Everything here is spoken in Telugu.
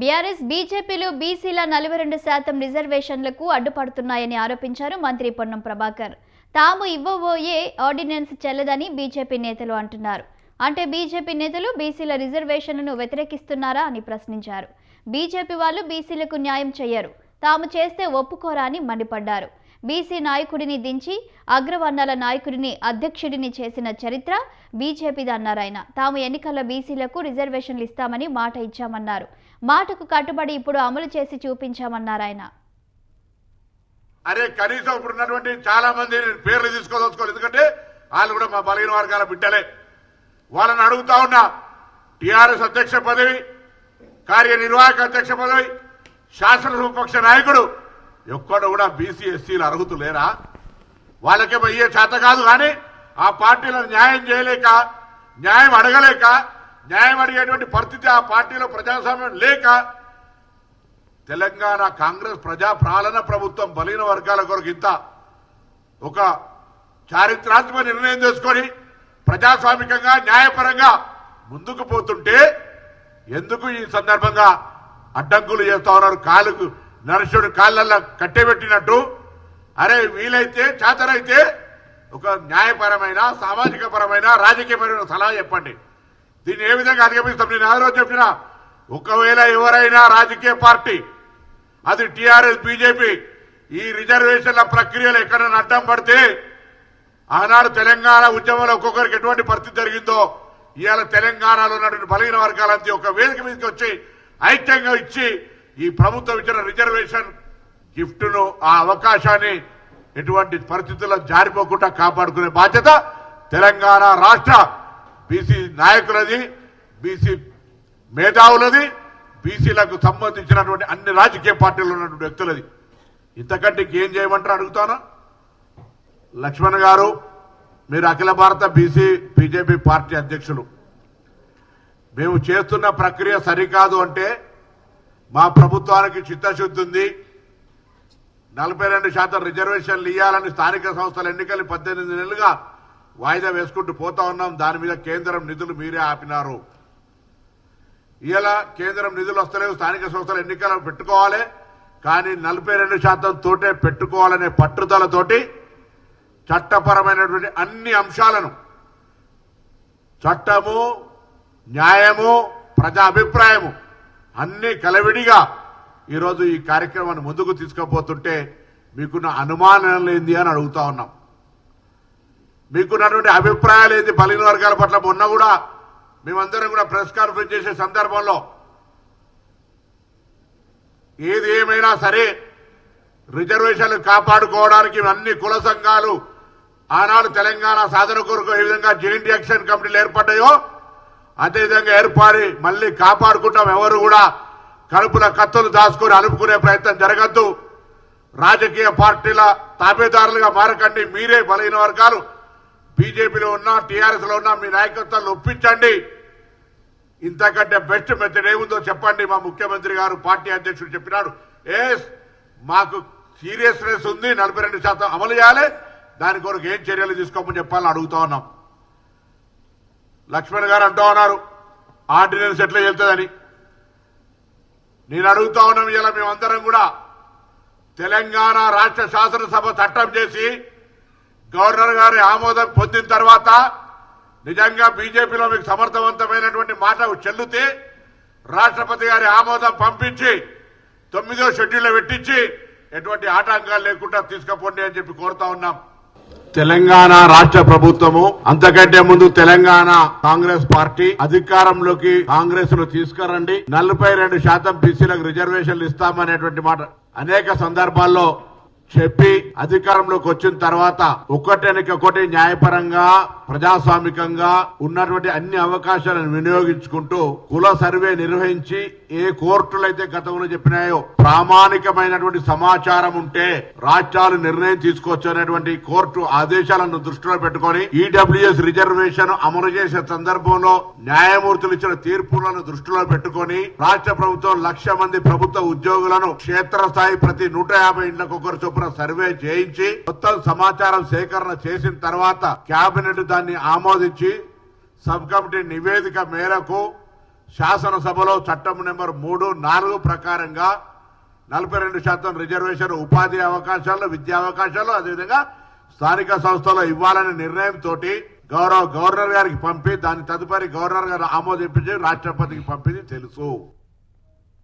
బీఆర్ఎస్ బీజేపీలు బీసీల నలభై రెండు శాతం రిజర్వేషన్లకు అడ్డుపడుతున్నాయని ఆరోపించారు మంత్రి పొన్నం ప్రభాకర్. తాము ఇవ్వబోయే ఆర్డినెన్స్ చెల్లదని బీజేపీ నేతలు అంటున్నారు. అంటే బీజేపీ నేతలు బీసీల రిజర్వేషన్లను వ్యతిరేకిస్తున్నారా అని ప్రశ్నించారు. బీజేపీ వాళ్ళు బీసీలకు న్యాయం చెయ్యరు. తాము చేస్తే ఒప్పుకోరా అని మండిపడ్డారు. బీసీ నాయకుడిని దించి అగ్రవర్ణాల నాయకుడిని అధ్యక్షుడిని చేసిన చరిత్ర బీజేపీది అన్నారాయన తాము ఎన్నికల్లో బీసీలకు రిజర్వేషన్లు ఇస్తామని మాట ఇచ్చామన్నారు. మాటకు కట్టుబడి ఇప్పుడు అమలు చేసి చూపించామన్నారాయన అరే కనీసం ఇప్పుడు ఉన్నటువంటి చాలా మంది పేర్లు తీసుకోదలుచుకోవాలి ఎందుకంటే వాళ్ళు కూడా మా బలహీన వర్గాల బిడ్డలే. వాళ్ళని అడుగుతా ఉన్నా టిఆర్ఎస్ అధ్యక్ష పదవి కార్యనిర్వాహక అధ్యక్ష పదవి శాసనసభపక్ష నాయకుడు ఎక్కడ కూడా బీసీ ఎస్సీలు అర్హుతు లేరా? వాళ్ళకేమో అయ్యే చేత కాదు కానీ ఆ పార్టీలను న్యాయం చేయలేక న్యాయం అడగలేక న్యాయం అడిగేటువంటి పరిస్థితి ఆ పార్టీలో ప్రజాస్వామ్యం లేక తెలంగాణ కాంగ్రెస్ ప్రజా పాలన ప్రభుత్వం బలీన వర్గాల కొరకు ఇంత ఒక చారిత్రాత్మక నిర్ణయం తీసుకొని ప్రజాస్వామికంగా న్యాయపరంగా ముందుకు పోతుంటే ఎందుకు ఈ సందర్భంగా అడ్డంకులు చేస్తా ఉన్నారు? కాలుకు నరసుడు కాళ్ళల్లో కట్టెబెట్టినట్టు అరే వీలైతే చేతనైతే ఒక న్యాయపరమైన సామాజిక పరమైన రాజకీయపరమైన సలహా చెప్పండి. దీన్ని ఏ విధంగా అధిగమిస్తాం? నేను ఆ రోజు చెప్పిన ఒకవేళ ఎవరైనా రాజకీయ పార్టీ అది టిఆర్ఎస్ బీజేపీ ఈ రిజర్వేషన్ల ప్రక్రియలు ఎక్కడైనా అడ్డం పడితే ఆనాడు తెలంగాణ ఉద్యమంలో ఒక్కొక్కరికి ఎటువంటి పరిస్థితి జరిగిందో ఇవాళ తెలంగాణలో ఉన్నటువంటి బలహీన వర్గాలంతా ఒక వేదిక మీదకి వచ్చి ఐక్యంగా ఇచ్చి ఈ ప్రభుత్వం ఇచ్చిన రిజర్వేషన్ గిఫ్ట్ను ఆ అవకాశాన్ని ఎటువంటి పరిస్థితుల్లో జారిపోకుండా కాపాడుకునే బాధ్యత తెలంగాణ రాష్ట్ర బీసీ నాయకులది బీసీ మేధావులది బీసీలకు సంబంధించినటువంటి అన్ని రాజకీయ పార్టీలు ఉన్నటువంటి వ్యక్తులది. ఇంతకంటే ఇంకేం చేయమంటారు అడుగుతాను? లక్ష్మణ్ గారు మీరు అఖిల భారత బీసీ బీజేపీ పార్టీ అధ్యక్షులు. మేము చేస్తున్న ప్రక్రియ సరికాదు అంటే మా ప్రభుత్వానికి చిత్తశుద్ధి ఉంది. నలభై రెండు శాతం రిజర్వేషన్లు ఇవ్వాలని స్థానిక సంస్థల ఎన్నికలు పద్దెనిమిది నెలలుగా వాయిదా వేసుకుంటూ పోతా ఉన్నాం. దాని మీద కేంద్రం నిధులు మీరే ఆపినారు. ఇలా కేంద్రం నిధులు వస్తలేవు స్థానిక సంస్థల ఎన్నికలు పెట్టుకోవాలి. కానీ నలభై రెండు శాతం తోటే పెట్టుకోవాలనే పట్టుదలతోటి చట్టపరమైనటువంటి అన్ని అంశాలను చట్టము న్యాయము ప్రజా అభిప్రాయము అన్ని కలవిడిగా ఈరోజు ఈ కార్యక్రమాన్ని ముందుకు తీసుకుపోతుంటే మీకున్న అనుమానం ఏంది అని అడుగుతా ఉన్నాం. మీకున్నటువంటి అభిప్రాయాలు ఏంది బలిన వర్గాల పట్ల మొన్న కూడా మేమందరం కూడా ప్రెస్ కాన్ఫరెన్స్ చేసే సందర్భంలో ఏది ఏమైనా సరే రిజర్వేషన్లు కాపాడుకోవడానికి అన్ని కుల సంఘాలు ఆనాడు తెలంగాణ సాధన కొరకు ఏ విధంగా జాయింట్ యాక్షన్ కమిటీలు ఏర్పడ్డాయో అదేవిధంగా ఏర్పడి మళ్ళీ కాపాడుకుంటాం ఎవరు కూడా కడుపుల కత్తులు దాచుకొని అలుపుకునే ప్రయత్నం జరగద్దు. రాజకీయ పార్టీల తాబేదారులుగా మారకండి. మీరే బలహీన వర్గాలు. బీజేపీలో ఉన్నా టీఆర్ఎస్లో ఉన్నా మీ నాయకత్వాన్ని ఒప్పించండి. ఇంతకంటే బెస్ట్ మెథడ్ ఏముందో చెప్పండి. మా ముఖ్యమంత్రి గారు పార్టీ అధ్యక్షుడు చెప్పినాడు. ఎస్ మాకు సీరియస్నెస్ ఉంది. నలభై రెండు శాతం అమలు చేయాలి. దాని కొరకు ఏం చర్యలు తీసుకోమని చెప్పాలని అడుగుతా ఉన్నాం. లక్ష్మణ్ గారు అంటూ ఉన్నారు ఆర్డినెన్స్ ఎట్లా వెళ్తుందని నేను అడుగుతా ఉన్నాం ఇలా మేమందరం కూడా తెలంగాణ రాష్ట్ర శాసనసభ చట్టం చేసి గవర్నర్ గారి ఆమోదం పొందిన తర్వాత నిజంగా బీజేపీలో మీకు సమర్థవంతమైనటువంటి మాట చెల్లితే రాష్ట్రపతి గారి ఆమోదం పంపించి తొమ్మిదో షెడ్యూల్లో పెట్టించి ఎటువంటి ఆటంకాలు లేకుండా తీసుకుపోండి అని చెప్పి కోరుతా ఉన్నాం. తెలంగాణ రాష్ట్ర ప్రభుత్వము అంతకంటే ముందు తెలంగాణ కాంగ్రెస్ పార్టీ అధికారంలోకి కాంగ్రెస్ను తీసుకురండి. నలభై రెండు శాతం బీసీలకు రిజర్వేషన్లు ఇస్తామనేటువంటి మాట అనేక సందర్భాల్లో చెప్పి అధికారంలోకి వచ్చిన తర్వాత ఒక్కటెనక ఒకటి న్యాయపరంగా ప్రజాస్వామికంగా ఉన్నటువంటి అన్ని అవకాశాలను వినియోగించుకుంటూ కుల సర్వే నిర్వహించి ఏ కోర్టులు అయితే గతంలో చెప్పినాయో ప్రామాణికమైనటువంటి సమాచారం ఉంటే రాష్ట్రాలు నిర్ణయం తీసుకోవచ్చు అనేటువంటి కోర్టు ఆదేశాలను దృష్టిలో పెట్టుకొని ఈడబ్ల్యూఎస్ రిజర్వేషన్ అమలు చేసే సందర్భంలో న్యాయమూర్తులు ఇచ్చిన తీర్పులను దృష్టిలో పెట్టుకొని రాష్ట్ర ప్రభుత్వం లక్ష మంది ప్రభుత్వ ఉద్యోగులను క్షేత్రస్థాయి ప్రతి నూట యాభై ఇండ్లకు ఒకరు చొప్పున సర్వే చేయించి మొత్తం సమాచారం సేకరణ చేసిన తర్వాత కేబినెట్ దాన్ని ఆమోదించి సబ్ కమిటీ నివేదిక మేరకు శాసనసభలో చట్టం నెంబర్ మూడు నాలుగు ప్రకారంగా నలభై రెండు శాతం రిజర్వేషన్ ఉపాధి అవకాశాలు విద్యా అవకాశాలు అదేవిధంగా స్థానిక సంస్థలో ఇవ్వాలనే నిర్ణయంతో గౌరవ గవర్నర్ గారికి పంపి దాని తదుపరి గవర్నర్ గారు ఆమోదించి రాష్ట్రపతికి పంపింది తెలుసు.